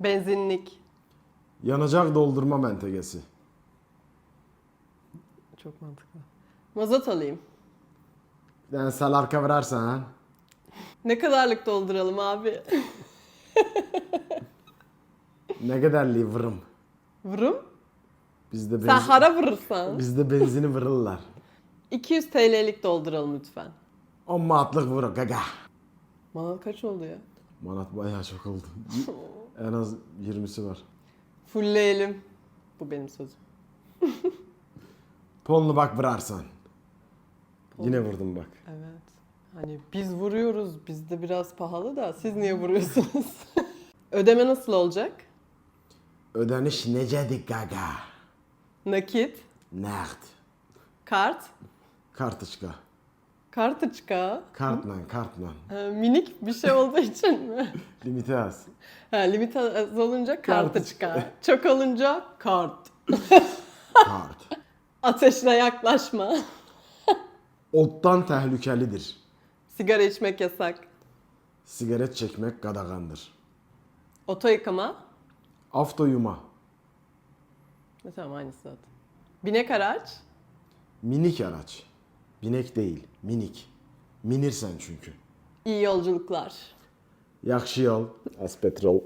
Benzinlik. Yanacak doldurma mentegesi. Çok mantıklı. Mazot alayım. Sel arka verersen ha. Ne kadarlık dolduralım abi? Ne kadarlı vırım. Vırım? Bizde Sen benzin, hara vırırsan. bizde benzini vırırlar. 200 TL'lik dolduralım lütfen. 10 manatlık vurur gaga. Manat kaç oldu ya? Manat bayağı çok oldu. en az 20'si var. Fullleyelim. Bu benim sözüm. Polnu bak vırarsan. Yine vurdum bak. Evet. Hani biz vuruyoruz. Bizde biraz pahalı da siz niye vuruyorsunuz? Ödeme nasıl olacak? Ödeniş necedik gaga. Nakit, Nert. kart, Kartışka. Kartıçka. Kartla kartla. Ha, minik bir şey olduğu için mi? Limiti az. Ha, limit az olunca kartı Kartıçka. Çok olunca kart. Kart. Ateşle yaklaşma. Ottan tehlikelidir. Sigara içmek yasak. Sigaret çekmek gadagandır. Oto yıkama. Afto yuma. E, Tamam aynısı zaten. Binek araç. Minik araç. Binek değil, minik. Minirsen çünkü. İyi yolculuklar. Yakşı yol. Az petrol.